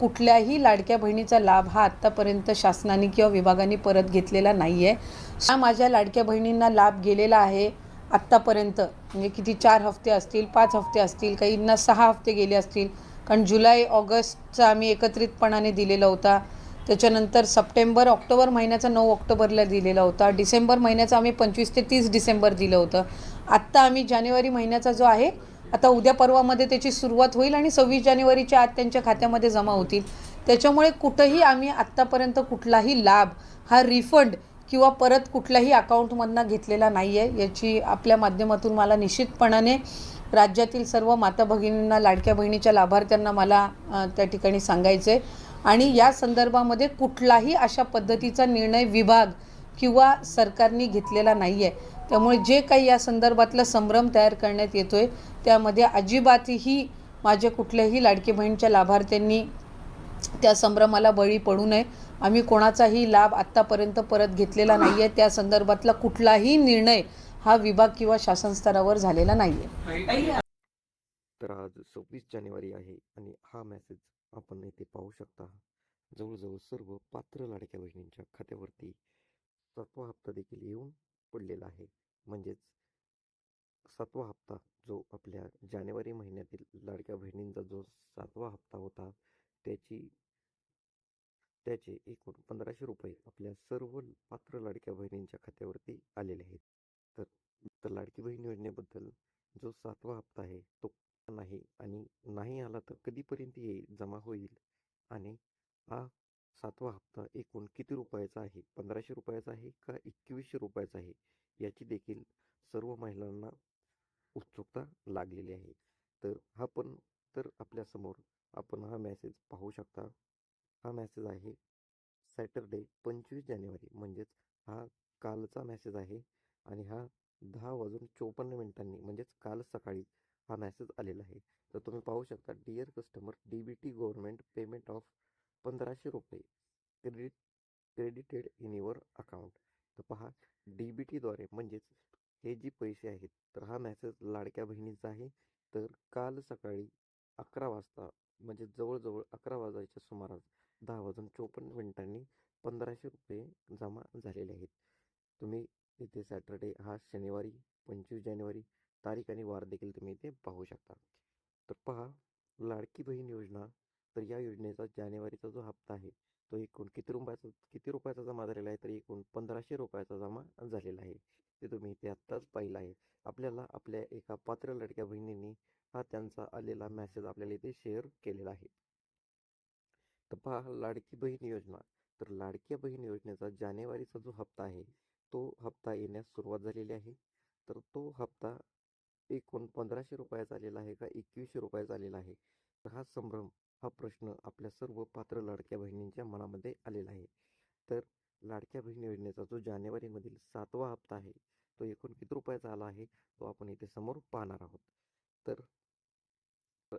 कुठल्याही लाडक्या बहिणीचा लाभ हा आत्तापर्यंत शासनाने किंवा विभागाने परत घेतलेला नाही आहे हा माझ्या लाडक्या बहिणींना लाभ गेलेला आहे आत्तापर्यंत म्हणजे किती चार हफ्ते असतील पाच हफ्ते असतील काहींना सहा हफ्ते गेले असतील कारण जुलै ऑगस्टचा आम्ही एकत्रितपणाने दिलेला होता. त्याच्यानंतर सप्टेंबर ऑक्टोबर महिन्याचा नऊ ऑक्टोबरला दिलेला होता. डिसेंबर महिन्याचा आम्ही पंचवीस ते तीस डिसेंबर दिलं होतं. आत्ता आम्ही जानेवारी महिन्याचा जो आहे आता उद्या परवामध्ये त्याची सुरुवात होईल आणि सव्वीस जानेवारीच्या आत त्यांच्या खात्यामध्ये जमा होतील. त्याच्यामुळे कुठंही आम्ही आत्तापर्यंत कुठलाही लाभ हा रिफंड किंवा परत कुठल्याही अकाउंटमधनं घेतलेला नाही आहे याची आपल्या माध्यमातून मला निश्चितपणाने राज्यातील सर्व माता भगिनींना लाडक्या बहिणीच्या लाभार्थ्यांना मला त्या ठिकाणी सांगायचे आणि या संदर्भामध्ये कुठलाही अशा पद्धतीचा निर्णय विभाग किंवा सरकारने घेतलेला नाही आहे त्यामुळे जे काही या संदर्भातला संभ्रम तयार करण्यात येतो आहे त्यामध्ये अजिबातही माझ्या कुठल्याही लाडकी बहीणच्या लाभार्थ्यांनी त्या संभ्रमाला बळी पडू नये. आम्ही कोणाचाही लाभ आत्तापर्यंत परत घेतलेला नाही आहे त्या संदर्भातला कुठलाही निर्णय हा विभाग किंवा शासन स्तरावर झालेला नाही आहे तर आज सव्वीस जानेवारी आहे आणि हा मेसेज आपण येथे पाहू शकता. जवळजवळ सर्व पात्र लाडक्या बहिणींच्या खात्यावरती सातवा हप्ता देखील येऊन पडलेला आहे. म्हणजेच सातवा हप्ता जो आपल्या जानेवारी महिन्यातील लाडक्या बहिणींचा जो सातवा हप्ता होता त्याची त्याचे एकूण पंधराशे रुपये आपल्या सर्व पात्र लाडक्या बहिणींच्या खात्यावरती आलेले आहेत. तर तर लाडकी बहीण योजनेबद्दल जो सातवा हप्ता आहे तो नाही आणि नाही आला तर कधीपर्यंत येईल जमा होईल आणि हा सातवा हप्ता एकूण किती रुपयाचा आहे? पंधराशे रुपयाचा आहे का एकवीसशे रुपयाचा आहे? याची देखील सर्व महिलांना उत्सुकता लागलेली आहे. तर हा पण तर आपल्यासमोर आपण हा मॅसेज पाहू शकता. हा मॅसेज आहे सॅटरडे पंचवीस जानेवारी. म्हणजेच हा कालचा मॅसेज आहे आणि हा दहा वाजून चोपन्न मिनिटांनी म्हणजेच काल सकाळी हा मॅसेज आलेला आहे. तर तुम्ही पाहू शकता dear customer D B T government payment of पंधराशे रुपये credit credited in your account. तर पहा डी बी टीद्वारे म्हणजेच हे जी पैसे आहेत तर हा मॅसेज लाडक्या बहिणीचा आहे. तर काल सकाळी अकरा वाजता म्हणजे जवळजवळ अकरा वाजायच्या सुमारास दहा वाजून चोपन्न मिनिटांनी पंधराशे रुपये जमा झालेले आहेत. तुम्ही इथे सॅटरडे हा शनिवारी पंचवीस जानेवारी तारीख आणि वार देखील तुम्ही इथे पाहू शकता. तर पहा लाडकी बहीण योजना तर या योजनेचा जानेवारीचा जो हप्ता आहे तो एकूण किती रुपयाचा किती रुपयाचा जमा झालेला आहे? तर एकूण पंधराशे रुपयाचा जमा झालेला आहे. ते तुम्ही ते आत्ताच पाहिलं आहे. आपल्याला आपल्या एका पात्र लाडक्या बहिणींनी हा त्यांचा आलेला मेसेज आपल्याला इथे शेअर केलेला आहे. तर पहा लाडकी बहीण योजना. तर लाडक्या बहीण योजनेचा जानेवारीचा जो हप्ता आहे तो हप्ता येण्यास सुरुवात झालेली आहे. तर तो हप्ता एकूण पंधराशे रुपयाचा आलेला आहे का? एकवीसशे रुपयाचा आलेला आहे. तर हा संभ्रम हा प्रश्न आपल्या सर्व पात्र लाडक्या बहिणींच्या मनामध्ये आलेला आहे. तर लाडक्या बहिणी योजनेचा जो जानेवारीमधील सातवा हप्ता आहे तो एकूण किती रुपयाचा आला आहे तो आपण इथे समोर पाहणार आहोत. तर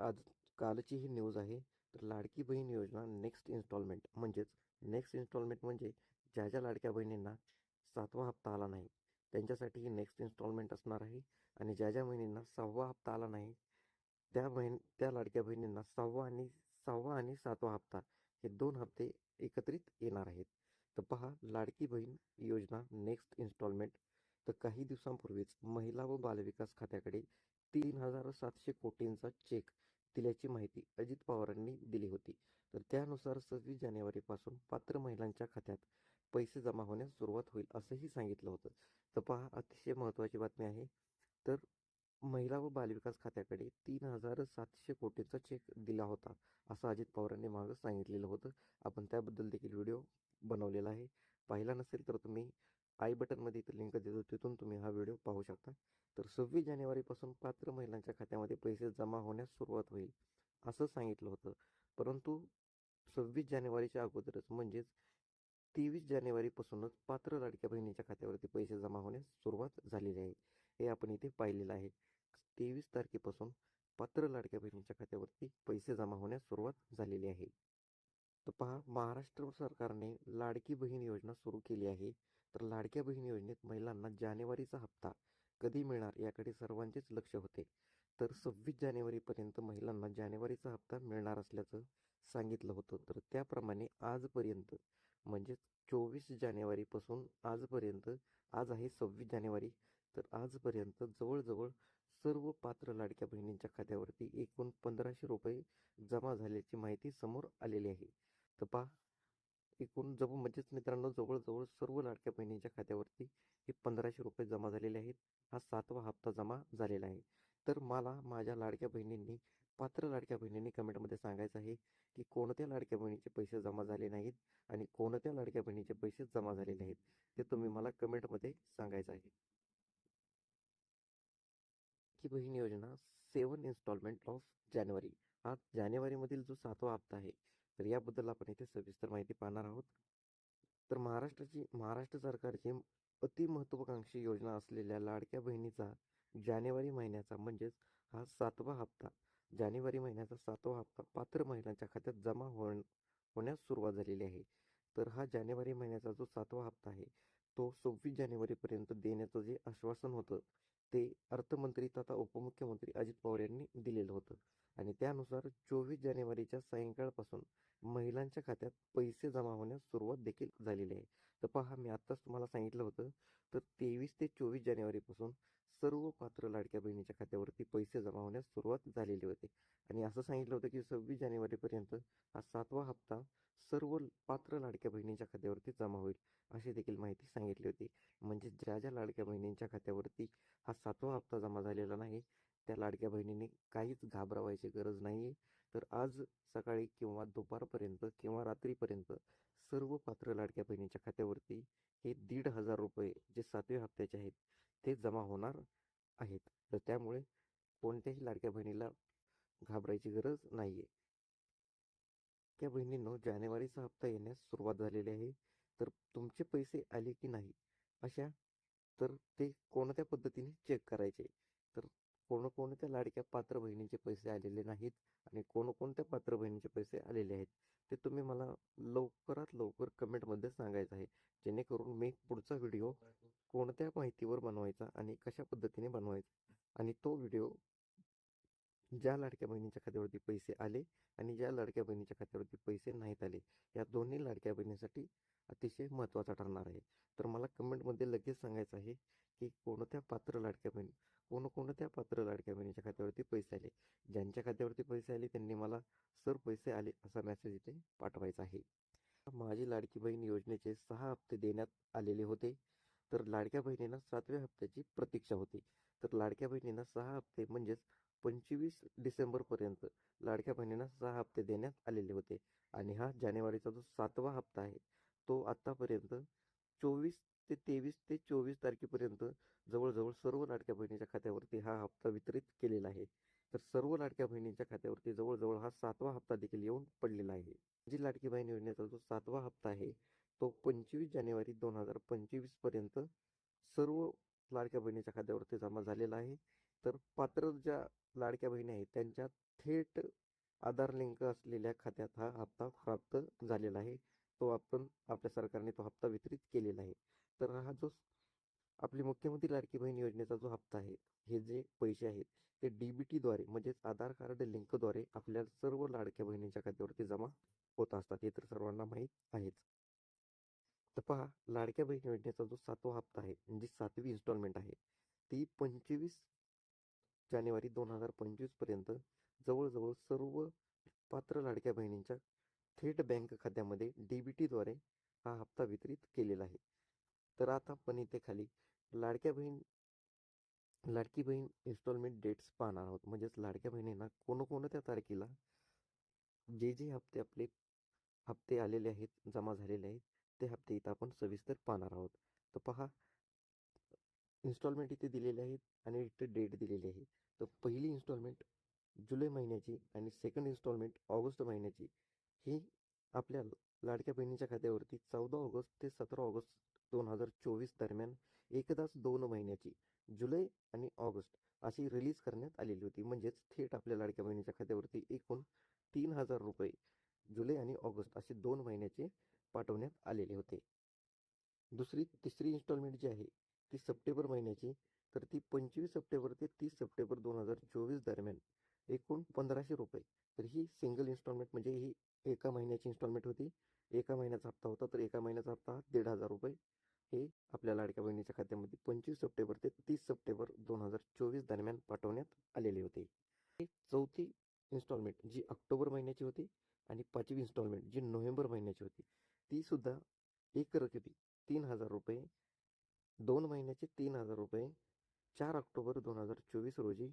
आज कालची ही न्यूज आहे तर लाडकी बहीण योजना नेक्स्ट इन्स्टॉलमेंट म्हणजेच नेक्स्ट इन्स्टॉलमेंट म्हणजे ज्या ज्या लाडक्या बहिणींना सातवा हप्ता आला नाही त्यांच्यासाठी ही नेक्स्ट इन्स्टॉलमेंट असणार आहे आणि ज्या ज्या बहिणींना सहावा हप्ता आला नाही त्या बहीण त्या लाडक्या बहिणींना सहावा आणि सहावा आणि सातवा हप्ता हे दोन हप्ते एकत्रित येणार आहेत. तर पहा लाडकी बहीण योजना नेक्स्ट इन्स्टॉलमेंट तर काही दिवसांपूर्वीच महिला व बालविकास खात्याकडे तीन हजार सातशे कोटींचा चेक दिल्याची माहिती अजित पवारांनी दिली होती. तर त्यानुसार सव्वीस जानेवारीपासून पात्र महिलांच्या खात्यात पैसे जमा होण्यास सुरुवात होईल असंही सांगितलं होतं. तर पहा अतिशय महत्त्वाची बातमी आहे. तर महिला व बालविकास खात्याकडे तीन हजार सातशे कोटींचा चेक दिला होता. असं अजित पवारांनी मागं सांगितलेलं होतं. आपण त्याबद्दल देखील व्हिडिओ बनवलेला आहे. पाहिला नसेल तर तुम्ही आय बटनमध्ये इथं लिंक देतो. तिथून तुम्ही हा व्हिडिओ पाहू शकता. तर सव्वीस जानेवारीपासून पात्र महिलांच्या खात्यामध्ये पैसे जमा होण्यास सुरुवात होईल असं सांगितलं होतं. परंतु सव्वीस जानेवारीच्या अगोदरच म्हणजेच तेवीस जानेवारीपासूनच पात्र लाडक्या बहिणीच्या खात्यावरती पैसे जमा होण्यास सुरुवात झालेली आहे. हे आपण इथे पाहिलेलं आहे. तेवीस तारखेपासून पात्र लाडक्या बहिणीच्या खात्यावरती पैसे जमा होण्यास सुरुवात झालेली आहे. तर पहा महाराष्ट्र सरकारने लाडकी बहीण योजना सुरू केली आहे. तर लाडक्या बहीण योजनेत महिलांना जानेवारीचा हप्ता कधी मिळणार याकडे सर्वांचेच लक्ष होते. तर सव्वीस जानेवारीपर्यंत महिलांना जानेवारीचा हप्ता मिळणार असल्याचं सांगितलं होतं. तर त्याप्रमाणे आजपर्यंत म्हणजेच चोवीस जानेवारीपासून आजपर्यंत आज आहे सव्वीस जानेवारी तर आजपर्यंत जवळजवळ सर्व पात्र लाडक्या बहिणींच्या खात्यावरती एकूण पंधराशे रुपये जमा झाल्याची माहिती समोर आलेली आहे. तर पहा एकूण जवळ म्हणजेच मित्रांनो जवळजवळ सर्व लाडक्या बहिणींच्या खात्यावरती हे पंधराशे रुपये जमा झालेले आहेत. हा सातवा हप्ता जमा झालेला आहे. तर मला माझ्या लाडक्या बहिणींनी पात्र लाडक्या बहिणींनी कमेंटमध्ये सांगायचं आहे की कोणत्या लाडक्या बहिणीचे पैसे जमा झाले नाहीत आणि कोणत्या लाडक्या बहिणीचे पैसे जमा झालेले आहेत ते तुम्ही मला कमेंटमध्ये सांगायचं आहे. की बहीण योजना सेवन इन्स्टॉलमेंट ऑफ जानेवारी हा जानेवारीमधील जो सातवा हप्ता आहे तर याबद्दल आपण इथे सविस्तर माहिती पाहणार आहोत. तर महाराष्ट्राची महाराष्ट्र सरकारची अति महत्त्वाकांक्षी योजना असलेल्या लाडक्या बहिणीचा जानेवारी महिन्याचा म्हणजेच हा सातवा हप्ता जानेवारी महिन्याचा सातवा हप्ता पात्र महिलांच्या खात्यात जमा हो होण्यास सुरुवात झालेली आहे. तर हा जानेवारी महिन्याचा जो सातवा हप्ता आहे तो सव्वीस जानेवारीपर्यंत देण्याचं जे आश्वासन होतं ते अर्थमंत्री तथा उपमुख्यमंत्री अजित पवार यांनी दिलेलं होतं. आणि त्यानुसार चोवीस जानेवारीच्या सायंकाळपासून महिलांच्या खात्यात पैसे जमा होण्यास सुरुवात देखील झालेली आहे. तर पहा मी आत्ताच तुम्हाला सांगितलं होतं तर तेवीस ते चोवीस जानेवारीपासून सर्व पात्र लाडक्या बहिणीच्या खात्यावरती पैसे जमा होण्यास सुरुवात झालेली होती. आणि असं सांगितलं होतं की सव्वीस जानेवारीपर्यंत हा सातवा हप्ता सर्व पात्र लाडक्या बहिणींच्या खात्यावरती जमा होईल अशी देखील माहिती सांगितली होती. म्हणजे ज्या ज्या लाडक्या बहिणींच्या खात्यावरती हा सातवा हप्ता जमा झालेला नाही त्या लाडक्या बहिणींनी काहीच घाबरावायची गरज नाही आहे तर आज सकाळी किंवा दुपारपर्यंत किंवा रात्रीपर्यंत सर्व पात्र लाडक्या बहिणीच्या खात्यावरती हे दीड हजार रुपये जे सातव्या हप्त्याचे आहेत ते जमा होणार आहेत. तर त्यामुळे कोणत्याही लाडक्या बहिणीला घाबरायची गरज नाही आहे त्या बहिणींनो जानेवारीचा हप्ता येण्यास सुरुवात झालेली आहे. तर तुमचे पैसे आले की नाही? अशा तर ते कोणत्या पद्धतीने चेक करायचे? तर कोणकोणत्या लाडक्या पात्र बहिणींचे पैसे आलेले नाहीत आणि कोणकोणत्या पात्र बहिणींचे पैसे आलेले आहेत? ते तुम्ही मला लवकरात लवकर कमेंटमध्ये सांगायचं आहे जेणेकरून मी पुढचा व्हिडिओ कोणत्या माहितीवर बनवायचा आणि कशा पद्धतीने बनवायचा आणि तो व्हिडिओ ज्या लाडक्या बहिणीच्या खात्यावरती पैसे आले आणि ज्या लाडक्या बहिणीच्या खात्यावरती पैसे नाहीत आले या दोन्ही लाडक्या बहिणीसाठी अतिशय महत्त्वाचा ठरणार आहे. तर मला कमेंटमध्ये लगेच सांगायचं आहे की कोणत्या पात्र लाडक्या बहिणी कोणकोणत्या पात्र लाडक्या बहिणीच्या खात्यावरती पैसे आले? ज्यांच्या खात्यावरती पैसे आले त्यांनी मला सर पैसे आले असा मेसेज इथे पाठवायचा आहे. माझी लाडकी बहीण योजनेचे सहा हप्ते देण्यात आलेले होते. तर लाडक्या बहिणींना सातव्या हप्त्याची प्रतीक्षा होती. तर लाडक्या बहिणींना सहा हप्ते म्हणजेच पंचवीस डिसेंबरपर्यंत लाडक्या बहिणींना सहा हप्ते देण्यात आलेले होते. आणि हा जानेवारीचा जो सातवा हप्ता आहे तो आत्तापर्यंत चोवीस ते तेवीस ते चोवीस तारखेपर्यंत जवळजवळ सर्व लाडक्या बहिणीच्या खात्यावरती हा हप्ता वितरित केलेला आहे. तर सर्व लाडक्या बहिणींच्या खात्यावरती जवळजवळ हा सातवा हप्ता देखील येऊन पडलेला आहे. जी लाडकी बहीण योजनेचा जो सातवा हप्ता आहे तो पंचवीस जानेवारी दोन हजार पंचवीसपर्यंत सर्व लाडक्या बहिणीच्या खात्यावरती जमा झालेला आहे. तर पात्र ज्या लाडक्या बहिणी आहेत त्यांच्या थेट आधार लिंक असलेल्या खात्यात हा हप्ता प्राप्त झालेला आहे. तो आपण आपल्या सरकारने तो हप्ता वितरित केलेला आहे. तर हा जो आपली मुख्यमंत्री लाडकी बहीण योजनेचा जो हप्ता आहे हे जे पैसे आहेत ते डी बी टीद्वारे म्हणजेच आधार कार्ड लिंकद्वारे आपल्या सर्व लाडक्या बहिणींच्या खात्यावरती जमा होत असतात हे तर सर्वांना माहीत आहेच. तर पहा लाडक्या बहीण योजनेचा जो सातवा हप्ता आहे म्हणजे सातवी इन्स्टॉलमेंट आहे ती पंचवीस जानेवारी दोन हजार पंचवीसपर्यंत जवळजवळ सर्व पात्र लाडक्या बहिणींच्या थेट बँक खात्यामध्ये डी बी टीद्वारे हा हप्ता वितरित केलेला आहे. तर आता आपण इथे खाली लाडक्या बहीण लाडकी बहीण इन्स्टॉलमेंट डेट्स पाहणार आहोत. म्हणजेच लाडक्या बहिणींना कोणकोणत्या तारखेला जे जे हप्ते आपले हप्ते आलेले आहेत जमा झालेले आहेत ते हप्ते इथं आपण सविस्तर पाहणार आहोत. तर पहा इन्स्टॉलमेंट इथे दिलेले आहेत आणि इथे डेट दिलेली आहे. तर पहिली इन्स्टॉलमेंट जुलै महिन्याची आणि सेकंड इन्स्टॉलमेंट ऑगस्ट महिन्याची. ही आपल्या लाडक्या बहिणीच्या खात्यावरती चौदा ऑगस्ट ते सतरा ऑगस्ट दोन हजार चोवीस दरम्यान एकदाच दोन महिन्याची जुलै आणि ऑगस्ट अशी रिलीज करण्यात आलेली होती. म्हणजेच थेट आपल्या लाडक्या बहिणीच्या खात्यावरती एकूण तीन हजार रुपये जुलै आणि ऑगस्ट असे दोन महिन्याचे पाठवण्यात आलेले होते. दुसरी तिसरी इन्स्टॉलमेंट जी आहे ती सप्टेंबर महिन्याची. तर ती पंचवीस सप्टेंबर ते तीस सप्टेंबर दोन हजार चोवीस दरम्यान एकूण पंधराशे रुपये. तर ही सिंगल इन्स्टॉलमेंट म्हणजे ही एका महिन्याची इन्स्टॉलमेंट होती. एका महिन्याचा हप्ता होता तर एका महिन्याचा हप्ता हा दीड हजार रुपये. हे आपल्या लाडक्या बहिणीच्या खात्यामध्ये पंचवीस सप्टेंबर ते तीस सप्टेंबर दोन हजार चोवीस दरम्यान पाठवण्यात आलेले होते. ही चौथी इन्स्टॉलमेंट जी ऑक्टोबर महिन्याची होती आणि पाचवी इन्स्टॉलमेंट जी नोव्हेंबर महिन्याची होती ती सुद्धा एक रकमी तीन हजार रुपये दोन महिन्याचे तीन हजार रुपये चार ऑक्टोबर दोन हजार चोवीस रोजी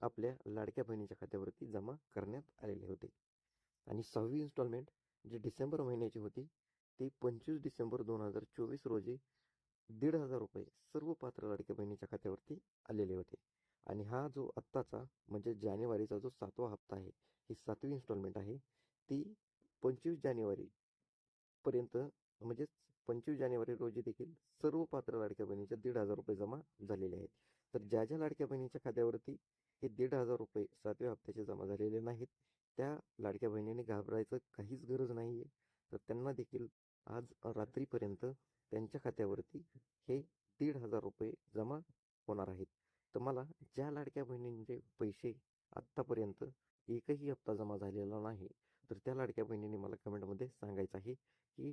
आपल्या लाडक्या बहिणीच्या खात्यावरती जमा करण्यात आलेले होते. आणि सहावी इन्स्टॉलमेंट जी डिसेंबर महिन्याची होती ती पंचवीस डिसेंबर दोन हजार चोवीस रोजी दीड हजार रुपये सर्व पात्र लाडक्या बहिणीच्या खात्यावरती आलेले होते. आणि हा जो आत्ताचा म्हणजे जानेवारीचा जो सातवा हप्ता आहे ही सातवी इन्स्टॉलमेंट आहे ती पंचवीस जानेवारी पर्यंत म्हणजेच पंचवीस जानेवारी रोजी देखील सर्व पात्र लाडक्या बहिणीच्या दीड हजार रुपये जमा झालेले आहेत. तर ज्या ज्या लाडक्या बहिणीच्या खात्यावरती हे दीड हजार रुपये सातव्या हप्त्याचे जमा झालेले नाहीत त्या लाडक्या बहिणीने घाबरायचं काहीच गरज नाही आहे तर त्यांना देखील आज रात्रीपर्यंत त्यांच्या खात्यावरती हे दीड हजार रुपये जमा होणार आहेत. तर मला ज्या लाडक्या बहिणींचे पैसे आत्तापर्यंत एकही हप्ता जमा झालेला नाही तर त्या लाडक्या बहिणीने मला कमेंटमध्ये सांगायचं आहे की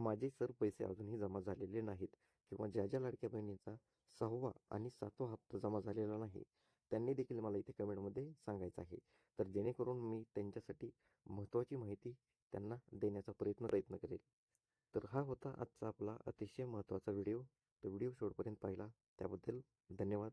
माझे सर पैसे अजूनही जमा झालेले नाहीत किंवा ज्या ज्या लाडक्या बहिणींचा सहावा आणि सातवा हप्ता जमा झालेला नाही त्यांनी देखील मला इथे कमेंटमध्ये सांगायचं आहे. तर जेणेकरून मी त्यांच्यासाठी महत्त्वाची माहिती त्यांना देण्याचा प्रयत्न प्रयत्न करेल. तर हा होता आजचा आपला अतिशय महत्त्वाचा व्हिडिओ. तो व्हिडिओ शेवटपर्यंत पाहिला. त्याबद्दल धन्यवाद.